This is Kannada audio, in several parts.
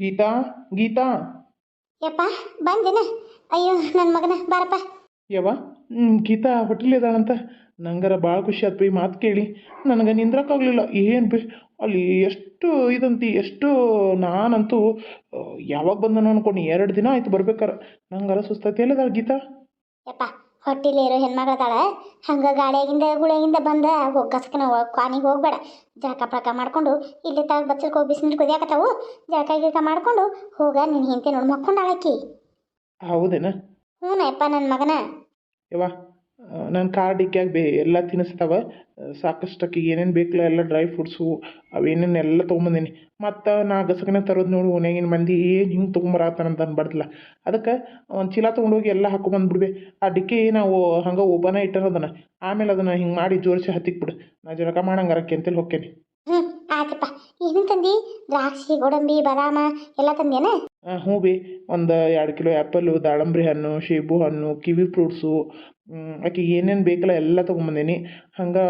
ಗೀತಾ ಗೀತಾ. ಯಪ್ಪ ಬಂದೇನ. ಅಯ್ಯೋ ನನ್ನ ಮಗನ ಬಾರಪ್ಪ. ಯವ್ವ ಹ್ಮ್, ಗೀತಾ ಹೋಟೆಲ್ ಇದ್ದಾಳಂತ. ನಂಗರ ಭಾಳ ಖುಷಿ ಆಯ್ತು ಈ ಮಾತು ಕೇಳಿ. ನನಗೆ ನಿಂದ್ರಕ್ಕಾಗಲಿಲ್ಲ ಏನು ಬಿ ಅಲ್ಲಿ ಎಷ್ಟು ಇದಂತಿ ಎಷ್ಟು ನಾನಂತೂ ಯಾವಾಗ ಬಂದನು ಅನ್ಕೊಂಡು. ಎರಡು ದಿನ ಆಯ್ತು ಬರ್ಬೇಕಾರೆ. ನಂಗರ ಸುಸ್ತೈತಿ ಎಲ್ಲಿದಾಳ ಗೀತಾ. ಯಪ್ಪ ಹೊಟ್ಟಿಲಿ ಇರೋ ಹೆಣ್ಮಗಳದಾಳ ಹಂಗ ಗಾಳಿಯಾಗಿಂದ ಗುಳಿಯಾಗಿಂದ ಬಂದ ಹೋಗಸ್ಕನ ಗಸ್ಕನ ಕ್ವಾನಿಗೆ ಹೋಗ್ಬೇಡ. ಜಳಕ ಪಳಕ ಮಾಡ್ಕೊಂಡು ಇಲ್ಲಿ ತಾಗ ಬಚ್ಚಲ್ಕ ಹೋಗಿ ಬಿಸಿನೀರು ಕುದಿಯಾಕತ್ತಾವು. ಜಳಕ ಗಿಳಕ ಮಾಡ್ಕೊಂಡು ಹೋಗ ನಿನ್ನ ಹಿಂತೆ ನೋಡಿ ಮಕ್ಕೊಂಡಾಳಕ್ಕಿ ಹೌದೇನ? ಹ್ಞೂ ಯಪ್ಪ ನನ್ನ ಮಗನ. ಯವ್ವ. ನನ್ನ ಕಾರ್ ಇಕ್ಯಾಗ ಬೇ, ಎಲ್ಲ ತಿನ್ನಿಸ್ತಾವ ಸಾಕಷ್ಟಕ್ಕೆ ಏನೇನು ಬೇಕಲ್ಲ ಎಲ್ಲ ಡ್ರೈ ಫ್ರೂಟ್ಸು ಅವೇನೇನು ಎಲ್ಲ ತೊಗೊಂಬಂದೀನಿ. ಮತ್ತು ನಾ ಗಸಗನೆ ತರೋದು ನೋಡಿ ಓನ್ಯಾಗಿನ ಮಂದಿ ಏನು ಹಿಂಗೆ ತೊಗೊಂಬರತ್ತಾನಂತ ಅನ್ಬಾರ್ದಲ್ಲ ಅದಕ್ಕೆ ಒಂದು ಚೀಲ ತೊಗೊಂಡೋಗಿ ಎಲ್ಲ ಹಾಕೊಂಬಂದ್ಬಿಡ್ಬೆ ಆ ಡಿಕ್ಕಿ ನಾವು ಹಂಗೆ ಓಪನ ಇಟ್ಟಿರೋದನ್ನ ಆಮೇಲೆ ಅದನ್ನು ಹಿಂಗೆ ಮಾಡಿ ಜೋಡಿಸಿ ಹತ್ತಿಕ್ಬಿಡು ನಾ ಜಳಕ ಮಾಡಂಗಾರಕ್ಕೆ ಅಂತೇಳಿ ಹೋಗ್ತೇನೆ ಹ್ಞೂ ಆಯ್ತಪ್ಪ. ಏನು ತಂದು ದ್ರಾಕ್ಷಿ, ಗೋಡಂಬಿ, ಬಾದಾಮ, ಎಲ್ಲ ತಂದೇನ? ಹ್ಞೂ ಬಿ. ಒಂದು ಎರಡು ಕಿಲೋ ಆ್ಯಪಲ್ಲು, ದಾಳಂಬ್ರಿ ಹಣ್ಣು ಸೇಬು ಹಣ್ಣು, ಕಿವಿ ಫ್ರೂಟ್ಸು ಆಕಿಗೆ ಏನೇನು ಬೇಕಲ್ಲ ಎಲ್ಲ ತೊಗೊಂಬಂದೀನಿ. ಹಂಗೆ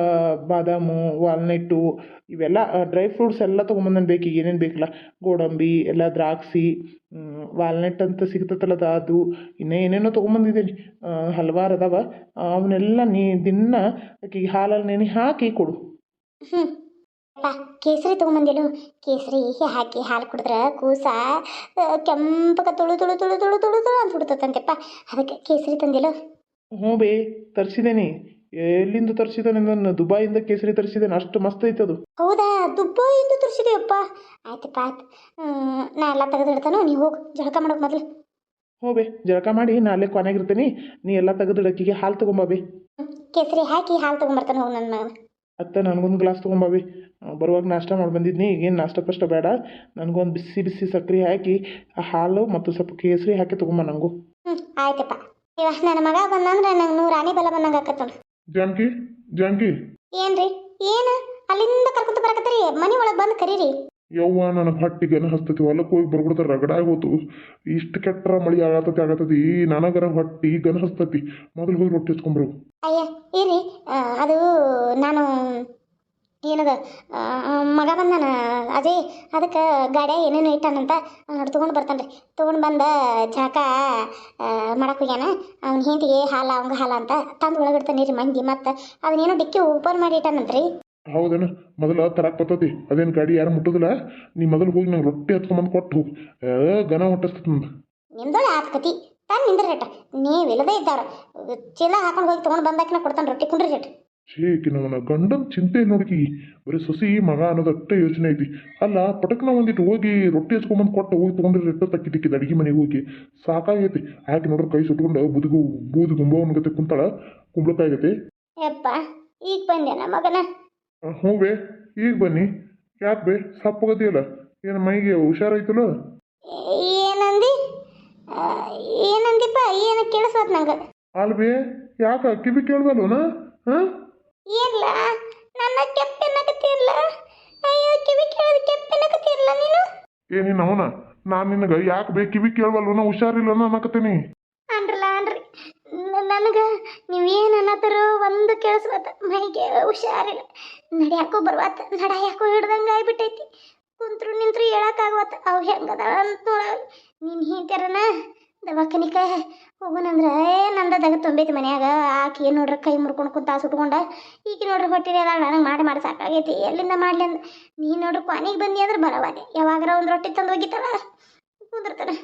ಬಾದಾಮು, ವಾಲ್ನೆಟ್ಟು ಇವೆಲ್ಲ ಡ್ರೈ ಫ್ರೂಟ್ಸ್ ಎಲ್ಲ ತೊಗೊಂಬಂದನ್ ಬೇಕು. ಈಗ ಏನೇನು ಬೇಕಲ್ಲ. ಗೋಡಂಬಿ, ಎಲ್ಲ ದ್ರಾಕ್ಷಿ ವಾಲ್ನಟ್ ಅಂತ ಸಿಗ್ತೈತಲ್ಲ ಅದು ಅದು. ಇನ್ನೂ ಏನೇನೋ ತೊಗೊಂಬಂದಿದ್ದೀನಿ ಹಲವಾರು ಅದಾವ. ಅವನ್ನೆಲ್ಲ ನೀ ದಿನ ಆಕಿಗೆ ಹಾಲಲ್ಲಿ ನೆನೆ ಹಾಕಿ ಕೊಡು. ಹ್ಞೂ ಕೇಸರಿ ತೊಗೊಂಬಂದಿಲು ಕೇಸರಿ ಹಾಕಿ ಹಾಲು ಕುಡಿದ್ರೆ ಕೂಸ ಕೆಂಪಕ ಕೆಂಪಗ ತುಳು ತುಳು ತುಳು ತುಳು ತುಳು ತುಳು ಅಂತ ಅದಕ್ಕೆ ಕೇಸರಿ ತಂದಿಲು? ಹ್ಞೂ ಬೇ ತರಿಸಿದ್ದೇನೆ. ಎಲ್ಲಿಂದ ತರಿಸಿದ್ದಾನೆ ನಾನು ದುಬೈಯಿಂದ ಕೇಸರಿ ತರಿಸಿದ್ದೇನೆ. ಅಷ್ಟು ಮಸ್ತ್ ಐತೆ ಅದು. ಹೌದಾ? ದುಬಾಯಿಂದ ತರಿಸಿದೆಯಪ್ಪ. ಆಯ್ತಪ್ಪ ಆಯ್ತು. ನಾ ಎಲ್ಲ ತೆಗೆದಿಡ್ತಾನೋ ನೀವು ಹೋಗಿ. ಜಳಕ ಮಾಡೋಕೆ ಮೊದಲು. ಹ್ಞೂ ಬೇ ಜಳಕ ಮಾಡಿ ನಾ ಅಲ್ಲೇ ಕೊನೆಗಿರ್ತೀನಿ. ನೀ ಎಲ್ಲ ತೆಗೆದು ಅಕ್ಕಿಗೆ ಹಾಲು ತೊಗೊಂಬಾ ಬೇ. ಕೇಸರಿ ಹಾಕಿ ಹಾಲು ತಗೊಂಬರ್ತಾನೆ ಹೋಗಿ ನನ್ನ ಮಗನ. ಅತ್ತ ನನಗೊಂದು ಗ್ಲಾಸ್ ತೊಗೊಂಬಾವಿ. ಬರುವಾಗ ನಾಷ್ಟ ಮಾಡಿ ಬಂದಿದ್ನಿ. ಈಗೇನು ನಾಷ್ಟ ಪಷ್ಟ ಬೇಡ. ನನಗೊಂದು ಬಿಸಿ ಬಿಸಿ ಸಕ್ಕರೆ ಹಾಕಿ ಆ ಹಾಲು ಮತ್ತು ಸ್ವಲ್ಪ ಕೇಸರಿ ಹಾಕಿ ತೊಗೊಂಬ ನನಗೂ ಹ್ಞೂ ಆಯ್ತಪ್ಪ. ಇವ ನನ್ನ ಮಗ ಬಂದಂದ್ರೆ ನಂಗೆ ನೂರು ಆನೆ ಬಲ ಬಂದಂಗೆ ಆಕತ್ತ ಜಾನ್ಕಿ ಜಾನ್ಕಿ. ಏನ್ರಿ? ಏನು? ಅಲ್ಲಿಂದ ಕರ್ಕೊಂತ ಬರಕತ್ತೀರಿ? ಮನೆ ಒಳಗೆ ಬಂದು ಕರೀರಿ. ಯವ್ವ ನನಗೆ ಹೊಟ್ಟಿಗೆ ಹಸ್ತತಿ? ಹೊಲಕ್ಕೆ ಹೋಗಿ ಬರ್ಬಿಡ್ತಾರೆ ರಗಡ ಆಗೋತು. ಇಷ್ಟು ಕೆಟ್ಟರ ಮಳಿ ಆಗತತಿ ಆಗತತಿ. ನನಗರ ಹೊಟ್ಟಿ ಗನ ಹಸ್ತತಿ? ಮೊದಲು ಹೋಗಿ ರೊಟ್ಟಿ ಹಚ್ಕೊಂಬರು ಅಯ್ಯ ಇರಿ ಅದು ನಾನು ಏನದ ಮಗ ಬಂದಾನ ಅಜಯ್ ಅದಕ್ಕೆ ಗಾಡಿ ಏನೇನು ಇಟ್ಟಾನಂತ ನೋಡಿ ತೊಗೊಂಡು ಬರ್ತಾನೆ ರೀ ತೊಗೊಂಡು ಬಂದ ಜಾಕ ಮಾಡಕ್ಕೆ ಹೋಗ್ಯಾನ. ಅವ್ನ ಹಿಂದಿಗೆ ಹಾಲ ಅವಂಗ ಹಾಲ ಅಂತ ತಂದು ಒಳಗಿಡ್ತಾನೆ ರೀ ಮಂದಿ ಮತ್ತು. ಅದನ್ನೇನೋ ಡಿಕ್ಕಿ ಓಪನ್ ಮಾಡಿ ಇಟ್ಟಾನಂತ್ರಿ. ಹೌದೇನು? ಮೊದಲ ತರಕ್ ಬರ್ತತಿ. ಅದೇನು ಗಾಡಿ ಯಾರು ಮುಟ್ಟುದಿಲ್ಲ. ನೀ ಮೊದಲು ಹೋಗಿ ನಂಗೆ ರೊಟ್ಟಿ ಹಚ್ಕೊಂಬಂದು ಕೊಟ್ಟು ಹೋಗು. ಏ, ಗನ ಹೊಟ್ಟಿಸ್ತದ ನಿಮ್ದೊಳ ನಿಮ್ದೊಳೆ ಆತ್ ತಾನು ನಿಂದ್ರಿ ರೇಟ ನೀವಿಲ್ಲದೇ ಇದ್ದಾರ ಚೀಲ ಹಾಕೊಂಡು ಹೋಗಿ ತೊಗೊಂಡು ಬಂದಾಕಿನ ಕೊಡ್ತಾನೆ ರೊಟ್ಟಿ ಕುಂಡ್ರಿ ರೇಟ್ ಶೇಕಿ ನನ್ನ ಗಂಡನ ಚಿಂತೆ ನೋಡ್ಕಿ. ಬರೀ ಸೊಸಿ ಮಗ ಅನ್ನೋದು ಅಷ್ಟೇ ಯೋಚನೆ ಐತಿ. ಅಲ್ಲ ಪಟಕ್ನ ಒಂದಿಟ್ಟು ಹೋಗಿ ರೊಟ್ಟಿ ಹಚ್ಕೊಂಬಂದು ಕೊಟ್ಟು ಹೋಗಿ ತೊಗೊಂಡ್ರೆ ರೆಟ್ಟ ತಕ್ಕಿ ತಿಕ್ಕಿದ ಅಡಿಗೆ ಮನೆಗೆ ಹೋಗಿ. ಸಾಕಾಗೈತಿ. ಆಕೆ ನೋಡ್ರಿ ಕೈ ಸುಟ್ಕೊಂಡು ಬುದುಗು ಬೂದು ಗುಂಬವನ ಗತೆ ಕುಂತಾಳ. ಕುಂಬಳಕಾಯಿ ಯಪ್ಪ ಈಗ ಬಂದೆ ಮಗನ. ಹ್ಞೂ ಬೇ ಈಗ ಬನ್ನಿ. ಯಾಕೆ ಬೇ ಸಪ್ಪಗತಿಯಲ್ಲ ಏನು ಮೈಗೆ ಹುಷಾರಾಯ್ತಲ್ಲ? ಏನಂದಿಪ್ಪ ಏನು ಕೇಳಿಸ್ವತ್ ನಂಗೆ? ಅಲ್ ಬೇ ಯಾಕ ಕಿವಿ ಕೇಳ್ವಲ್ವನ ಹಾಂ ಇಲ್ಲ ನನ್ನ ಕೆಪ್ಪೆನ್ನಕತ್ತಿರ್ಲ ಅಯ್ಯೋ ಕಿವಿ ಕೇಳಿದ ಕೆಪ್ಪೆನ್ನಕತ್ತಿರ್ಲ ನೀನು? ಏ ನೀನು ಅವನ? ನಾನು ನಿನಗೆ ಯಾಕೆ ಬೇ ಕಿವಿ ಕೇಳ್ವಲ್ವನ ಹುಷಾರಿಲ್ಲನ ಅನ್ನಕತ್ತೀನಿ? ಅನ್ರಲ್ಲ ಅನ್ರಿ. ನನಗೆ ನೀವೇನು ಅನ್ನತ್ತರು ಒಂದು ಕೇಳಿಸ್ವತ್ತ ಮೈಗೆ ಹುಷಾರಿಲ್ಲ. ನಡ್ಯಾಕೋ ಬರ್ವಾತ. ನಡ ಯಾಕೋ ಹಿಡ್ದಂಗೆ ಆಗ್ಬಿಟ್ಟೈತಿ. ಕುಂತ್ರು ನಿಂತ್ರು ಹೇಳಕ್ಕಾಗವತ್ತ ಅವು ಹೆಂಗದ ಅಂತ ನೀನು ಹಿಂತಾರನ ದವಾಖಾನಿಕ ಹೋಗುನಂದ್ರೆ ಏ ನಂದ ದಗ ತುಂಬೈತಿ ಮನ್ಯಾಗ. ಆಕಿ ಏನು ನೋಡ್ರಿ ಕೈ ಮುರ್ಕೊಂಡು ಕುಂತ ಸುಟ್ಕೊಂಡ ಈಗ ನೋಡ್ರಿ ಹೊಟ್ಟಿರಿ ಅದಾಗ ನನಗೆ ಮಾಡಿ ಮಾಡಿ ಸಾಕಾಗೈತಿ ಎಲ್ಲಿಂದ ಮಾಡ್ಲಿ ಅಂದ. ನೀನು ನೋಡ್ರಿ ಕೊನೆಗೆ ಬಂದಿ ಅಂದ್ರೆ ಬರವಾದೆ ಯಾವಾಗಾರ ಒಂದು ರೊಟ್ಟಿ ತಂದು ಹೋಗಿತ್ತಲ್ಲ. ಕುಂದಿರ್ತಾನೆ.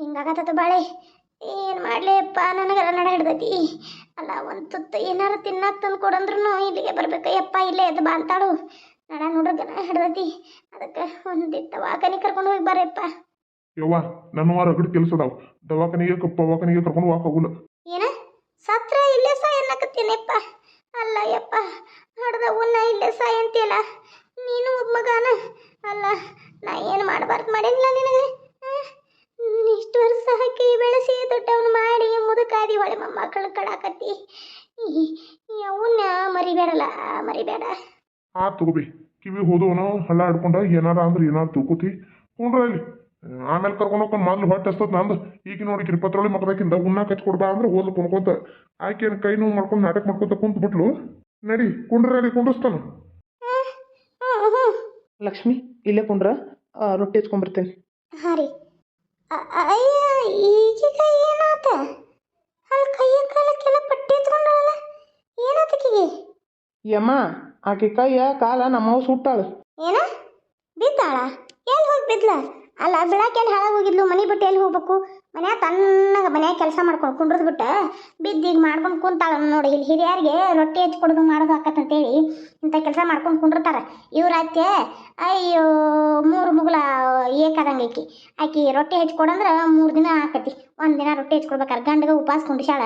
ಹಿಂಗಾಗತ್ತ ಬಾಳೆ. ಏನು ಮಾಡಲಿಪ್ಪ ನನಗೆ ನಡ ಹಿಡ್ದೈತಿ ಅಲ್ಲ ಒಂದು ತುತ್ತು ಏನಾರು ತಿನ್ನಕ್ಕೆ ತಂದು ಕೊಡಂದ್ರೂ ಇಲ್ಲಿಗೆ ಬರ್ಬೇಕ ಯಪ್ಪ ಇಲ್ಲೇ ಎದ್ದು ಬಾ ಅಂತಾಳು ನಡ ನೋಡ್ರಿ ಜನ ಹಿಡ್ದತಿ ಅದಕ್ಕೆ ಒಂದ್ ದವಾಖಾನೆ ಕರ್ಕೊಂಡು ಹೋಗಿ ಬರಪ್ಪ. ಯವ್ವ ನನ್ನ ರಗಡ್ ಕೆಲಸ ಅದಾವ ದವಾಖಾನಿಗೆ ಕಪ್ಪ ದವಾಖಾನಿಗೆ ಕರ್ಕೊಂಡು ಹೋಗಕ್ಕಾಗಲ್ಲ ಏನ? ಸತ್ರ ಇಲ್ಲೇ ಸಾಯ ಅನ್ನಕತ್ತೀನಪ್ಪ. ಅಲ್ಲ ಯಪ್ಪ ಹಡ್ದ ಉನ್ನ ಇಲ್ಲೇ ಸಾಯ ಅಂತೀಯಲ್ಲ. ನೀನು ಒಬ್ಬ ಮಗನ. ಅಲ್ಲ ನಾ ಏನು ಮಾಡಬಾರ್ದು ಮಾಡಿಲ್ಲ ನಿನಗೆ? ಇಷ್ಟು ವರ್ಷ ಹಾಕಿ ಬೆಳೆಸಿ ದೊಡ್ಡವನು ಮಾಡಿ ಮುದುಕಾದಿ ಹೊಳೆ ಮೊಮ್ಮಕ್ಕಳು ಕಡಾಕತ್ತಿ ಅವನ್ನ ಮರಿಬೇಡಲ್ಲ ಮರಿಬೇಡ. ಆ ತಗೋಬಿ. ಕಿವಿ ಹೋದವನು ಹಳ್ಳ ಹಿಡ್ಕೊಂಡ ಏನಾರ ಅಂದ್ರೆ ಏನಾರ ತಿಳ್ಕೊತಿ. ಕೊಂಡ್ರ ಇಲ್ಲಿ. ಆಮೇಲೆ ಕರ್ಕೊಂಡು ಹೋಗ್ಕೊಂಡು ಮೊದ್ಲು ಹೊಟ್ಟೆ ಹಸ್ತದ ನಂದು. ಈಗ ನೋಡಿ ಕಿರ್ಪತ್ರೊಳಿ ಮಗದಾಕಿಂದ ಉಣ್ಣಾಕ ಹಚ್ಕೊಡ್ಬಾ ಅಂದ್ರೆ ಹೋದ್ಲು ಕುಣ್ಕೊಂತ. ಆಕೆನ ಕೈ ನೋವು ಮಾಡ್ಕೊಂಡು ನಾಟಕ ಮಾಡ್ಕೊತ ಕುಂತ ಬಿಟ್ಲು. ನಡಿ ಕುಂಡ್ರಲ್ಲಿ ಕುಂಡ್ರಸ್ತಾನ. ಲಕ್ಷ್ಮಿ ಇಲ್ಲೇ ಕುಂಡ್ರ. ರೊಟ್ಟಿ ಹಚ್ಕೊಂಬರ್ತೇನೆ. ರೀ. ಈಗೀಗ ಏನಾತ? ಅಲ್ಲಿ ಕೈಯ ಕಾಲಕ್ಕೆಲ್ಲ ಪಟ್ಟಿ ಎತ್ಕೊಂಡಲ್ಲ ಏನಾತಕಿಗೆ ಯಮ್ಮ ಆಕೆ ಕೈಯ ಕಾಲ ನಮ್ಮವ್ ಸುಟ್ಟಾಳು ಏನ? ಬಿದ್ದಾಳ? ಎಲ್ಲಿ ಹೋಗಿ ಬಿದ್ಲ? ಅಲ್ಲ ಬೆಳಕ್ ಎಲ್ಲಿ ಹಾಳಾಗಿ ಹೋಗಿದ್ಲು? ಮನೆ ಬಿಟ್ಟು ಎಲ್ಲಿ ಹೋಗ್ಬೇಕು? ಮನ್ಯಾಗ ತಣ್ಣಗೆ ಮನ್ಯಾಗ ಕೆಲಸ ಮಾಡ್ಕೊಂಡು ಕುಂಡ್ರದ್ ಬಿಟ್ಟು. ಬಿದ್ದಿಗೆ ಮಾಡ್ಕೊಂಡು ಕುಂತಾಳ ನೋಡಿ ಇಲ್ಲಿ ಹಿರಿಯರಿಗೆ ರೊಟ್ಟಿ ಹಚ್ಚಿ ಕೊಡೋದು ಮಾಡೋದು ಆಕತ್ತಂತೇಳಿ ಇಂಥ ಕೆಲಸ ಮಾಡ್ಕೊಂಡು ಕುಂಡಿರ್ತಾರ. ಇವ್ರ ಅತ್ತೆ, ಅಯ್ಯೋ, ಮೂರು ಮುಗುಲ ಏಕಾದಂಗೆ ಆಕಿ ಆಕಿ ರೊಟ್ಟಿ ಹೆಚ್ಕೊಡಂದ್ರೆ ಕೊಡಂದ್ರೆ ಮೂರು ದಿನ ಆಕತಿ. ಒಂದು ದಿನ ರೊಟ್ಟಿ ಹಚ್ಚಿ ಕೊಡ್ಬೇಕಾರೆ. ಗಂಡಗೆ ಉಪವಾಸ ಕುಂಡಿಸ್ಯಾಳ.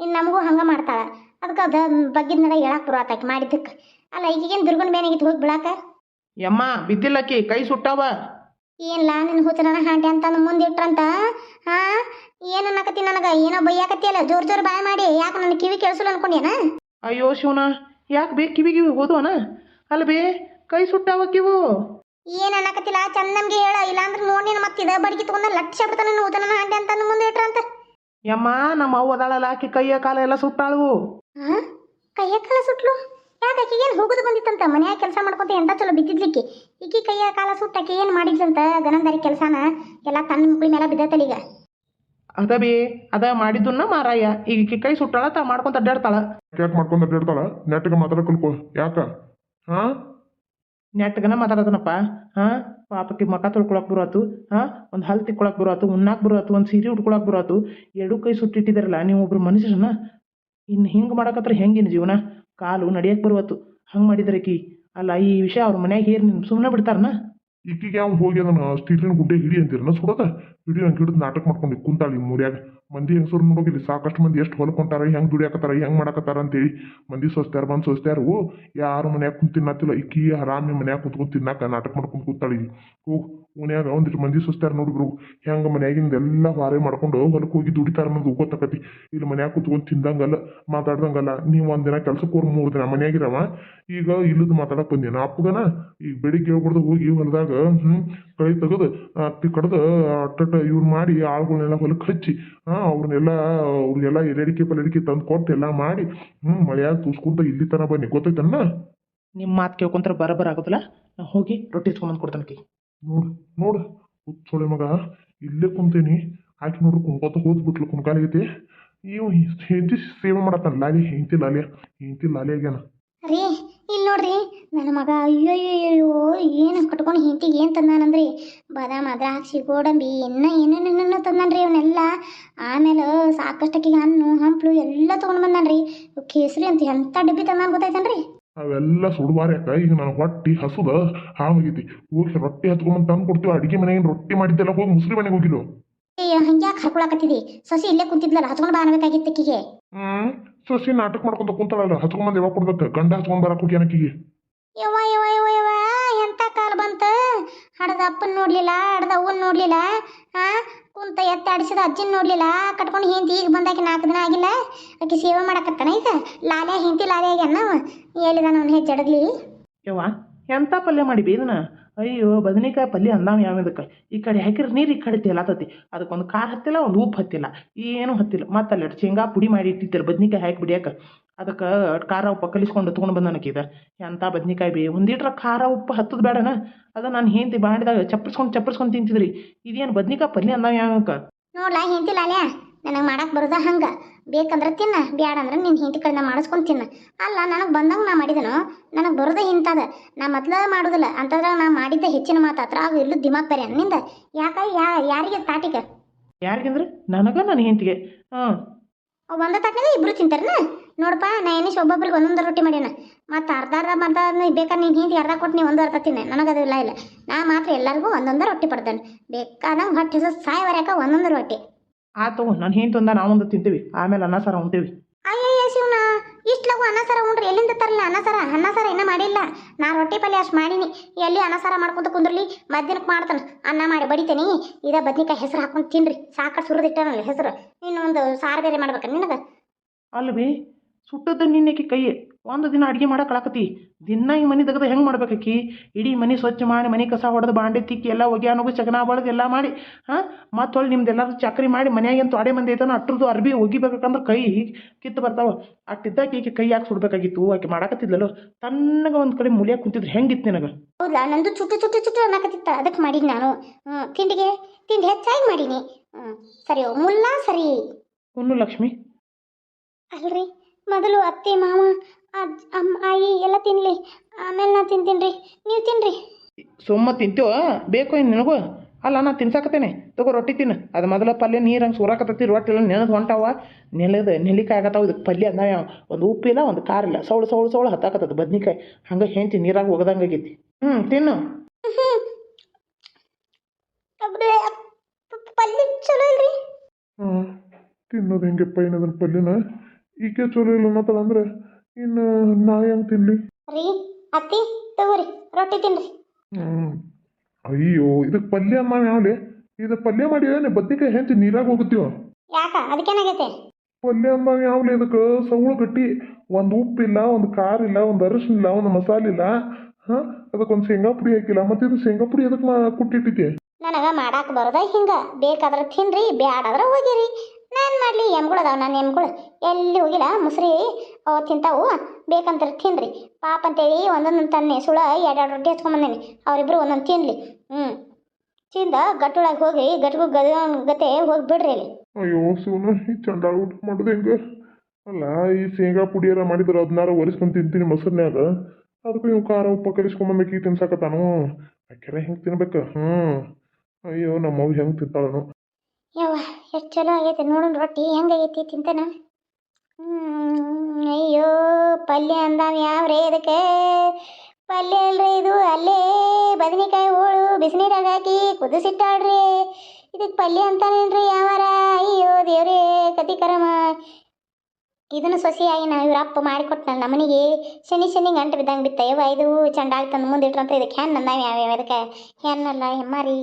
ಇನ್ನು ನಮಗೂ ಹಂಗೆ ಮಾಡ್ತಾಳೆ. ಅದಕ್ಕೆ ಅದ ಬಗ್ಗೆ ನಡ ಹೇಳಕ್ ಆಕಿ ಮಾಡಿದ್ದಕ್ಕೆ. ಅಲ್ಲ ಈಗೇನು ದುರ್ಗನ ಮೇನಾಗಿತ್ತು ಹೋಗಿ ಬಿಡಾಕ ಯಮ್ಮ ಬಿದ್ದಿಲ್ಲಕ್ಕಿ ಕೈ ಸುಟ್ಟಾವ. ಲಾ ನಿನ್ನ ಹುಚ್ಚರನ ಹಾಂಟಿ ಅಂತ ಮುಂದೆ ಇಟ್ರಂತ? ಹಾ? ಏನು ಅನ್ನಕತ್ತಿ ನನಗೆ? ಏನೋ ಬೈಯಾಕತ್ತಿಯಲ್ಲ ಜೋರ್ ಜೋರ್ ಬಾಯ್ ಮಾಡಿ ಯಾಕೆ ನನ್ನ ಕಿವಿ ಕೇಳಿಸಲ್ಲ ಅನ್ಕೊಂಡೇನ? ಅಯ್ಯೋ ಶಿವನ ಯಾಕೆ ಬೇ ಕಿವಿ ಕಿವಿ ಹೋದವನ ಅಲ್ಲ ಬೇ ಕೈ ಸುಟ್ಟಾವ ಕಿವು? ಏನು ಅನ್ನಕತ್ತಿಲ್ಲ ಚಂದ ನಮ್ಗೆ ಹೇಳ ಇಲ್ಲಾಂದ್ರೆ ನೋಡಿ ಮತ್ತೆ ಇದ ಬಡಿಗೆ ತಗೊಂಡ ಲಕ್ಷ ಬಿಡ್ತಾನ ಹುಚ್ಚರನ ಹಾಂಟಿ ಅಂತ ಮುಂದೆ ಇಟ್ರಂತ? ಯಮ್ಮ ನಮ್ಮ ಅವ್ವ ಅದಾಳಲ್ಲ ಆಕಿ ಕೈಯ ಕಾಲ ಎಲ್ಲ ಸುಟ್ಟಾಳು. ಹಾ ಕೈಯ ಕಾಲ ಸುಟ್ಲು? ಯಾಕೆ ಆಕಿಗೆ ಏನು ಹೋಗುದು ಬಂದಿತ್ತಂತ? ಮನ್ಯಾಗ ಕೆಲಸ ಮಾಡ್ಕೊಂತ ಎಂತ ಚಲೋ ಬಿದ್ದಿದ್ಲಿಕ್ಕೆ? ಈಕಿ ಕೈಯ ಕಾಲ ಸುಟ್ಟ ಆಕೆ ಏನು ಮಾಡಿದ್ಲಂತ ಗನಂದಾರಿ ಕೆಲಸನ? ಎಲ್ಲ ತನ್ನ ಮುಕ್ಳಿ ಮೇಲೆ ಬಿದ್ದತ್ತಲೀಗ ಅದ ಬೇ ಅದ ಮಾಡಿದ್ದನ್ನ ಮಾರಾಯ. ಈಗ ಕೈ ಸುಟ್ಟಾಳ ತಾ ಮಾಡ್ಕೊಂತ ಅಡ್ಡಾಡ್ತಾಳ ಯಾಕೆ ಮಾಡ್ಕೊಂಡು ಅಡ್ಡಾಡ್ತಾಳ ನೆಟ್ಗೆ ಮಾತಾಡ ಕಲ್ಕೋ. ಯಾಕ? ಹಾ? ನೆಟ್ಗನ ಮಾತಾಡದನಪ್ಪ ಹಾಂ? ಪಾಪಕ್ಕೆ ಮಕ ತೊಳ್ಕೊಳಕ್ ಬರೋತು ಹಾಂ? ಒಂದು ಹಲ್ ತಿಕ್ಕೊಳಕ್ ಬರೋತು ಉಣ್ಣಾಕ್ ಬರೋತು ಒಂದು ಸೀರೆ ಉಟ್ಕೊಳಕ್ ಬರೋತು ಎರಡು ಕೈ ಸುಟ್ಟಿಟ್ಟಿದಾರಲ್ಲ ನೀವು ಒಬ್ರು ಮನುಷ್ಯರನ್ನ ಇನ್ನು ಹಿಂಗೆ ಮಾಡಕತ್ರ ಹೆಂಗಿನ ಜೀವನ? ಕಾಲು ನಡೆಯಕ್ಕೆ ಬರುವತ್ತು. ಹಂಗೆ ಮಾಡಿದ್ರೆ ಕಿ. ಅಲ್ಲ, ಈ ವಿಷಯ ಅವ್ರ ಮನ್ಯಾಗ ಹೇರಿ ನಿಮ್ಗೆ ಸುಮ್ಮನೆ ಬಿಡ್ತಾರನ? ಇಕ್ಕಿಗೆ ಅವ್ನು ಹೋಗಿ ಅದನ್ನ ಸ್ಟೀಲಿನ ಗುಡ್ಡೆ ಹಿಡಿ ಅಂತಿರಲ್ಲ ಸುಡದ? ಹಿಡಿ ಹಂಗೆ ಹಿಡಿದು ನಾಟಕ ಮಾಡ್ಕೊಂಡು ಕುಂತಾಳಿ ಮೂರ್ಯಾಗ ಮಂದಿ ಹೆಂಗಸರು ನೋಡೋಗಿಲ್ಲ ಸಾಕಷ್ಟು ಮಂದಿ ಎಷ್ಟು ಹೊಲ್ಕೊಂತಾರ ಹೆಂಗ್ ದುಡಿಯಾಕತ್ತಾರ, ಹೆಂಗೆ ಮಾಡಕತ್ತಾರ ಅಂತೇಳಿ ಮಂದಿ ಸೊಸ್ತ್ಯಾರ ಬಂದು ಓ, ಯಾರು ಮನ್ಯಾಗ ಕುಂತು ಇಕ್ಕಿ ಆರಾಮಿ ಮನ್ಯಾಗ ಕುತ್ಕೊಂಡು ತಿನ್ನಾಕ ನಾಟಕ ಮಾಡ್ಕೊಂಡು ಕೂತಾಳಿ. ಹೋಗಿ. ಮನ್ಯಾಗ ಒಂದಿಷ್ಟು ಮಂದಿ ಸುಸ್ತಾರ ನೋಡಿದ್ರು ಹೆಂಗೆ ಮನ್ಯಾಗಿಂದ ಎಲ್ಲ ವಾರೆ ಮಾಡ್ಕೊಂಡು ಹೊಲಕ್ಕೆ ಹೋಗಿ ದುಡಿತಾರ ಅನ್ನೋದು ಗೊತ್ತಾಕತಿ. ಇಲ್ಲಿ ಮನ್ಯಾಗ ಕುತ್ಕೊಂಡು ತಿಂದಂಗಲ್ಲ, ಮಾತಾಡ್ದಂಗಲ್ಲ. ನೀವು ಒಂದಿನ ಕೆಲ್ಸಕ್ಕೆ ಹೋಗಿ ಮೂರು ದಿನ ಮನ್ಯಾಗಿರವ. ಈಗ ಇಲ್ಲದ ಮಾತಾಡಕ್ ಬಂದೇನ ಅಪ್ಪಗನ? ಈಗ ಬೆಳಿಗ್ಗೆ ಹೇಳ್ಕೊಡ್ದು ಹೋಗಿ ಹೊಲದಾಗ ಹ್ಞೂ ಕೈ ತೆಗೆದು ಅತ್ತಿ ಕಡ್ದು ಅಟ್ಟ ಇವ್ರು ಮಾಡಿ ಆಳುಗಳನ್ನೆಲ್ಲ ಹೊಲಕ್ಕೆ ಹಚ್ಚಿ ಹಾಂ ಅವ್ರನ್ನೆಲ್ಲ ಅವ್ರಿಗೆಲ್ಲ ಎಲೆಡಿಕೆ ಪಲೆಡಿಕೆ ತಂದು ಕೊಟ್ಟು ಎಲ್ಲ ಮಾಡಿ ಹ್ಞೂ ಮಳೆಯಾಗ ತೂಸ್ಕೊಂತ ಇಲ್ಲಿ ತನ ಬನ್ನಿ. ಗೊತ್ತೈತನ್ನ ನಿಮ್ಮ ಮಾತು ಕೇಳ್ಕೊಂತಾರೆ ಬರಬರ ಆಗೋದಿಲ್ಲ. ಹೋಗಿ ರೊಟ್ಟಿ ಇಸ್ಕೊಂಬಂದು ಕೊಡ್ತಾನೆ ಕಿ ನೋಡು ನೋಡು. ಹುಚ್ಚೋಳೆ ಮಗ, ಇಲ್ಲೇ ಕುಂತೀನಿ. ಆಕೆ ನೋಡ್ರಿ ಕುಣ್ಕೋತ ಹೋದ್ಬಿಟ್ಲು, ಕುಣ್ಕಾಲಿಗೈತಿ. ಇವ್ ಹೆಂಡತಿ ಸೇವೆ ಮಾಡತ್ತಾನ, ಲಾಲಿ, ಹೆಂಡತಿ ಲಾಲಿ ಹೆಂಡತಿ ಲಾಲಿ ಆಗ್ಯಾನ. ರೀ ಇಲ್ಲಿ ನೋಡ್ರಿ ನನ್ನ ಮಗ ಅಯ್ಯೋಯ್ಯೋ ಏನು ಕಟ್ಕೊಂಡು ಹೆಂಡತಿಗೆ ಏನು ತಂದಾನಂದ್ರಿ. ಬಾದಾಮ ದ್ರಾಕ್ಷಿ ಗೋಡಂಬಿ, ಇನ್ನ ಏನೇನೇನ ತಂದಾನ್ರಿ ಅವನ್ನೆಲ್ಲ ಆಮೇಲೆ ಸಾಕಷ್ಟಕ್ಕೆ ಹಣ್ಣು, ಹಂಪ್ಲು ಎಲ್ಲ ತೊಗೊಂಡು ಬಂದಾನ್ರಿ. ಕೇಸರಿ ಅಂತ ಎಂಥ ಡಬ್ಬಿ ತಂದಾನ ಗೊತ್ತಾಯ್ತನ್ರಿ? ಅವೆಲ್ಲ ಸುಡುವಾರ್ಯಾಕ ಈಗ ನನ್ನ ಹೊಟ್ಟಿ ಹಸುದ ಹಾವಾಗೈತಿ ಹೋಗಿ ರೊಟ್ಟಿ ಹತ್ಕೊಂಡ್ ತಂದು ಕೊಡ್ತೀವಿ? ಅಡಿಗೆ ಮನೆಗೆ ರೊಟ್ಟಿ ಮಾಡಿದ್ದೆಲ್ಲ ಹೋಗಿ ಮುಸ್ಲಿ ಮನೆಗೆ ಹೋಗಿಲ್ಲ? ಹಂಗ್ಯಾಕೆ ಹರ್ಕೊಳಕತ್ತಿದಿ ಸಸಿ ಇಲ್ಲೇ ಕುಂತಿದ್ಲಲ್ಲ ಹಚ್ಕೊಂಡು ಬಾ ಅನ್ಬೇಕಾಗಿತ್ತು ಆಕಿಗೆ ಹ್ಮ್ ಸೊಸಿ ನಾಟಕ ಮಾಡ್ಕೊಂತ ಕುಂತಾಳಲ್ಲ ಹಚ್ಕೊಂಡ್ ಯಾವಾಗ ಕೊಡ್ಬೇಕು? ಗಂಡ ಹಚ್ಕೊಂಡ್ ಬರಕ್ ಹೋಗಿ ಅಕ್ಕಿಗೆ. ಯವ್ವ ಯವ್ವ ಯವ್ವ ಯವ್ವ ಎಂತ ಕಾಲ ಬಂತ? ಹಡದ ಅಪ್ಪನ ನೋಡ್ಲಿಲ್ಲ ಹಡದ ಅವ್ವನ್ ನೋಡ್ಲಿಲ್ಲ ಹಾ ಕುಂತ ಎತ್ತ ಆಡಿಸಿದ ಅಜ್ಜಿನ ನೋಡ್ಲಿಲ್ಲ. ಕಟ್ಕೊಂಡು ಹಿಂತಿ ಈಗ ಬಂದಾಕಿ ನಾಲ್ಕು ದಿನ ಆಗಿಲ್ಲ. ಆಕೆ ಸೇವೆ ಮಾಡಕತ್ತಾನ ಈಗ. ಲಾಲೆ ಹಿಂತಿ ಲಾಲೆ ಆಗ್ಯಾನ ಹೇಳಿದ ನಾನು ಹೆಚ್ಚಡಗ್ಲಿ ಯವ್ವ ಎಂಥ ಪಲ್ಯ ಮಾಡಿ ಬೇದನ ಅಯ್ಯೋ, ಬದನೆಕಾಯಿ ಪಲ್ಯ ಅಂದಾವ ಯಾವ್ದಕ್ಕೆ ಈ ಕಡೆ ಹಾಕಿರ ನೀರು ಈ ಕಡೆ ತೇಲಾತತಿ. ಅದಕ್ಕೊಂದು ಖಾರ ಹತ್ತಿಲ್ಲ, ಒಂದು ಉಪ್ಪು ಹತ್ತಿಲ್ಲ. ಏನು ಹತ್ತಿಲ್ಲ. ಮತ್ತೆ ಅಲ್ಲಿ ಶೇಂಗಾ ಪುಡಿ ಮಾಡಿ ಇಟ್ಟಿರ್ತಾರೆ ಬದ್ನಿಕಾಯಿ ಹಾಕಿ ಬಿಡಿಯಾಕ. ಅದಕ್ಕೆ ಖಾರ ಉಪ್ಪು ಕಲಿಸ್ಕೊಂಡು ತೊಗೊಂಡು ಇದು. ಎಂಥ ಬದ್ನಿಕಾಯಿ ಬೇ ಲೀಟರ್ ಖಾರ ಉಪ್ಪು ಹತ್ತದ ಬೇಡನ ಅದು ನಾನು ಹೆಂಡತಿ ಬಾಂಡಿದಾಗ ಚಪ್ಪರ್ಸ್ಕೊಂಡು ಚಪ್ಪರ್ಸ್ಕೊಂಡು ತಿಂತಿದ್ರಿ. ಇದೇನು ಬದ್ನಿಕಾಯಿ ಪಲ್ಯ ಅಂದಾವ ಯಾವಕ್ಕೆ? ನೋಡ್ಲಾ ಹೆಂಡತಿ ಲಾಲೆ ನನಗೆ ಮಾಡಕ್ಕೆ ಬರೋದ ಹಂಗೆ. ಬೇಕಂದ್ರೆ ತಿನ್ನ ಬ್ಯಾಡ ಅಂದ್ರೆ ನಿನ್ನ ಹೆಂಡತಿ ಕಡೆಯಿಂದ ಮಾಡಿಸ್ಕೊಂಡು ತಿನ್ನ. ಅಲ್ಲ ನನಗೆ ಬಂದಂಗೆ ನಾ ಮಾಡಿದನು ನನಗೆ ಬರೋದೇ ಇಂಥದ ನಾ ಮೊದ್ಲ ಮಾಡೋದಿಲ್ಲ ಅಂತದ್ರಾಗ ನಾ ಮಾಡಿದ್ದ ಹೆಚ್ಚಿನ ಮಾತಾತ್ರ ಅವು ಇಲ್ಲೂ ದಿಮಾಕ್ ಬೇರೆ ನಿಂದ. ಯಾಕ ಯಾ ಯಾರಿಗೆ ತಾಟಿಕ ಯಾರಿಗಂದ್ರೆ? ನನಗೆ ನನ್ನ ಹೆಂಡತಿಗೆ. ಹಾಂ ಒಂದ ತಟ್ಟನಾಗ ಇಬ್ರು ತಿಂತಾರನ? ನೋಡಪ್ಪ ನಾ ಏನಿಸ್ ಒಬ್ಬೊಬ್ರಿಗೆ ಒಂದೊಂದು ರೊಟ್ಟಿ ಮಾಡ್ಯಾನ. ಮತ್ತು ಅರ್ಧ ಅರ್ಧ ಅರ್ಧ ಬೇಕಾದ್ರೆ ನೀನು ಹಿಂದೆ ಅರ್ಧ ಕೊಟ್ಟು ನೀವು ಒಂದು ಅರ್ಧ ತಿನ್ನೆ. ನನಗದು ಇಲ್ಲ ಇಲ್ಲ. ನಾ ಮಾತ್ರ ಎಲ್ಲರಿಗೂ ಒಂದೊಂದು ರೊಟ್ಟಿ ಪಡ್ತೇನೆ. ಬೇಕಾದಂಗೆ ಹೊಟ್ಟೆ ಹೆಸರು ಸಾಯವರ್ಯಾಕ ಒಂದೊಂದು ರೊಟ್ಟಿ. ಆತು ನಾನು ಹಿಂದೆ ಒಂದ ನಾವೊಂದು ತಿಂತೀವಿ. ಆಮೇಲೆ ಅನ್ನ ಸಾರ ಉಣ್ತೀವಿ ಅಯ್ಯಯ್ಯ ಶಿವನ ಇಷ್ಟು ಲಗು ಅನ್ನ ಸಾರ ಉಂಡ್ರಿ ಎಲ್ಲಿಂದ ತರಲ್ಲ ಅನ್ನ ಸಾರ ಅನ್ನ ಸಾರ ಇನ್ನೂ ಮಾಡಿಲ್ಲ ನಾ ರೊಟ್ಟಿ ಪಲ್ಯ ಅಷ್ಟು ಮಾಡೀನಿ. ಎಲ್ಲಿ ಅನಸಾರ ಸಾರ ಮಾಡ್ಕೊಂತ ಕುಂದ್ರಲಿ ಮಧ್ಯಾಹ್ನಕ್ಕೆ ಮಾಡ್ತಾನೆ. ಅನ್ನ ಮಾಡಿ ಬಡಿತೇನಿ. ಇದ ಬದ್ನಿಕಾಯಿ ಹೆಸರು ಹಾಕೊಂಡು ತಿನ್ರಿ. ಸಾಕಷ್ಟು ಸುರಿದಿಟ್ಟನಲ್ಲ ಹೆಸರು. ಇನ್ನೊಂದು ಸಾರು ಬೇರೆ ಮಾಡ್ಬೇಕು ನಿನಗೆ? ಬಿ ಸುಟ್ಟದ್ದು ನಿನ್ನಕಿ ಕೈ ಒಂದು ದಿನ ಅಡುಗೆ ಮಾಡಕ್ಕಳಕತಿ ದಿನ ಈ ಮನೆ ತೆಗೆದು ಹೆಂಗೆ ಮಾಡ್ಬೇಕಿ ಇಡೀ ಮನೆ ಸ್ವಚ್ಛ ಮಾಡಿ ಮನೆ ಕಸ ಹೊಡೆದು ಬಾಂಡೆ ತಿಕ್ಕಿ ಎಲ್ಲ ಒಗ್ಯಾನಗು ಚಗನ ಬಳ್ದು ಎಲ್ಲ ಮಾಡಿ ಹಾಂ? ಮತ್ತೆ ಹೊಳ್ಳಿ ನಿಮ್ದು ಎಲ್ಲರೂ ಚಕ್ರಿ ಮಾಡಿ ಮನ್ಯಾಗಂತೂ ಅಡೆ ಮಂದಿ ಐತನ ಅಟ್ರದ್ದು ಅರ್ಬಿ ಒಗಿಬೇಕಂದ್ರೆ ಕೈ ಕಿತ್ತು ಬರ್ತಾವ. ಅಟ್ಟಿದ್ದಾಕಿ ಈಕೆ ಕೈ ಯಾಕೆ ಸುಡ್ಬೇಕಾಗಿತ್ತು ಆಕೆ ಮಾಡಾಕತ್ತಿದ್ಲಲ್ಲೋ. ತನ್ನಗ ಒಂದು ಕಡೆ ಮುಳಿಯಾಗ ಕುಂತಿದ್ರು ಹೆಂಗಿತ್ತು ನಿನಗೆ? ಹೌದಾ ನಂದು ಚುಟ್ಟು ಚುಟ್ಟು ಚುಟ್ಟು ಅನ್ನಕತ್ತಿತ್ತ ಅದಕ್ಕೆ ಮಾಡೀನಿ ನಾನು. ತಿಂಡಿಗೆ ತಿಂಡಿ ಹೆಚ್ಚಾಗಿ ಮಾಡೀನಿ. ಸರಿ ಮುಲ್ಲ ಸರಿ. ಹುಣ್ಣು ಲಕ್ಷ್ಮಿ. ಅಲ್ರಿ ಮೊದಲು ಅತ್ತೆ ಮಾವ ಆಮೇಲೆ ನಾ ತಿಂತೀನಿ ರೀ. ನೀವು ತಿನ್ರಿ. ಸುಮ್ಮ ತಿಂತೀವ? ಬೇಕು ಏನು ನಿನಗೂ? ಅಲ್ಲ ನಾ ತಿನ್ಸಾಕತ್ತೇನೆ. ತಗೋ ರೊಟ್ಟಿ ತಿನ್ನು. ಅದು ಮೊದಲ ಪಲ್ಯ ನೀರು ಹಂಗೆ ಸೂರಾಕತ್ತೈತಿ ರೊಟ್ಟಿ ಎಲ್ಲ ನೆನೆದು ಹೊಂಟಾವ. ನೆಲದ ನೆಲ್ಲಿಕಾಯಿ ಆಗತ್ತಾವ ಇದಕ್ಕೆ ಪಲ್ಯ ಅಂದ ಒಂದು ಉಪ್ಪಿಲ್ಲ ಒಂದು ಖಾರ ಇಲ್ಲ. ಸೌಳು ಸೌಳು ಸೌಳು ಹತ್ತಾಕತ್ತದ ಬದ್ನಿಕಾಯಿ. ಹಂಗೆ ಹೆಂಚಿ ನೀರಾಗ ಒಗದಂಗೆ ಆಗೈತಿ. ಹ್ಞೂ ತಿನ್ನು. ಹಾಂ ತಿನ್ನೋದು ಹೆಂಗೆಪ್ಪ ಏನದನ್ನ ಪಲ್ಯನ? ಈಕೆ ಚಲೋ ಇಲ್ಲ ಅನ್ನತ್ತಲ್ಲ ಅಂದ್ರೆ ಇನ್ನು ನಾ ಹೆಂಗೆ ತಿನ್ನಲಿ ರೀ ಅತ್ತಿ ತಗೋರಿ ರೊಟ್ಟಿ ತಿನ್ರಿ. ಅಯ್ಯೋ ಇದಕ್ಕೆ ಪಲ್ಯ ಮಾಡಿ ಯಾವಲೆ ಇದು ಪಲ್ಯ ಮಾಡಿ ಬದ್ನಿಕಾಯಿ ಹೆಂಚಿ ನೀರಾಗ ಹೋಗುತ್ತೀವ ಯಾಕ ಅದಕ್ಕೇನಾಗೈತೆ? ಪಲ್ಯ ಅಂದಾಗ ಯಾವ್ಲಿ ಇದಕ್ಕೆ ಸೌಳು ಗಟ್ಟಿ ಒಂದು ಉಪ್ಪಿಲ್ಲ ಒಂದು ಖಾರ ಇಲ್ಲ ಒಂದು ಅರಿಶಿನ ಇಲ್ಲ ಒಂದು ಮಸಾಲೆ ಇಲ್ಲ. ಹಾಂ? ಅದಕ್ಕೊಂದು ಶೇಂಗಾ ಪುಡಿ ಹಾಕಿಲ್ಲ. ಮತ್ತೆ ಇದು ಶೇಂಗಾ ಪುಡಿ ಅದಕ್ಕೆ ಕುಟ್ಟಿಟ್ಟಿದ್ದೆ? ನನಗೆ ಮಾಡಾಕ ಬರೋದ ಹಿಂಗ? ಬೇಕಾದ್ರೆ ತಿನ್ರಿ ಬ್ಯಾಡಾದ್ರೆ ಹೋಗಿರಿ. ನಾನು ಮಾಡಲಿ ಎಮ್ಗಳು ಅದಾವ ನಾನು ಎಮ್ಗಳು. ಎಲ್ಲಿ ಹೋಗಿಲ್ಲ ಮುಸ್ರಿ ಅವು ತಿಂತಾವು ಬೇಕಂತಾರೆ ತಿನ್ರಿ ಪಾಪ ಅಂತೇಳಿ ಒಂದೊಂದು ತನ್ನೆ ಸುಳ ಎರಡೆರಡು ರೊಟ್ಟಿ ಹಚ್ಕೊಂಬಂದೇನಿ ಅವರಿಬ್ಬರು ಒಂದೊಂದು ತಿನ್ಲಿ. ಹ್ಞೂ ತಿಂದ ಗಟ್ಟೊಳಗೆ ಹೋಗಿ ಗಟ್ಗು ಗದ ಗತೆ ಹೋಗಿ ಬಿಡ್ರಿ ಅಲ್ಲಿ. ಅಯ್ಯೋ ಶಿವನ ಈ ಚಂಡಾಳ ಊಟ ಮಾಡೋದು ಹೆಂಗೆ? ಅಲ್ಲ ಈ ಶೇಂಗಾ ಪುಡಿಯಾರ ಮಾಡಿದ್ರೆ ಅದನ್ನಾರ ಒರೆಸ್ಕೊಂಡು ತಿಂತೀನಿ ಮೊಸರಿನ್ಯಾಗ. ಅದಕ್ಕೆ ನೀವು ಖಾರ ಉಪ್ಪು ಕಲಿಸ್ಕೊಂಬಂದಕ್ಕೆ ತಿನ್ಸಾಕತ್ತಾನು? ಅಕ್ಕೆರೆ ಹೆಂಗೆ ತಿನ್ಬೇಕು? ಹ್ಞೂ ಅಯ್ಯೋ ನಮ್ಮವ್ ಹೆಂಗೆ ತಿಂತಾಳನು? ಯವ್ವ ಎಷ್ಟು ಚಲೋ ಆಗೈತೆ ನೋಡೋಣ ರೊಟ್ಟಿ ಹೆಂಗಾಗೈತಿ ತಿಂತಾನ? ಹ್ಮ್, ಅಯ್ಯೋ ಪಲ್ಯ ಅಂದಾವ ಯಾವ್ರೇ ಇದಕ್ಕೆ ಪಲ್ಯ ಅಲ್ರಿ ಇದು ಅಲ್ಲೇ ಬದನೆಕಾಯಿ ಹೋಳು ಬಿಸಿನೀರಾಗ ಹಾಕಿ ಕುದಿಸಿಟ್ಟಾಳ್ರಿ. ಇದಕ್ಕೆ ಪಲ್ಯ ಅಂತಾನೇನ್ರಿ ಯಾವಾರ? ಅಯ್ಯೋ ದೇವ್ರೇ ಕತಿ ಕರಮ ಇದನ್ನು ಸೊಸೆಯಾಗಿ ನಾವು ಇವ್ರ ಅಪ್ಪ ಮಾಡಿಕೊಟ್ನಲ್ಲ ನಮ್ಮನಿಗೆ ಶನಿ ಶನಿ ಗಂಟು ಬಿದ್ದಂಗೆ ಬಿತ್ತ ಯವ್ವ ಇದು ಚಂಡಾಳ ತಂದು ಮುಂದಿಟ್ರಂತ ಇದಕ್ಕೆ ಹೆಣ್ಣು ಅಂದಾವ ಯಾವ್ಯಾವ ಇದಕ್ಕೆ ಹೆಣ್ಣಲ್ಲ ಹೆಮ್ಮಾರಿ.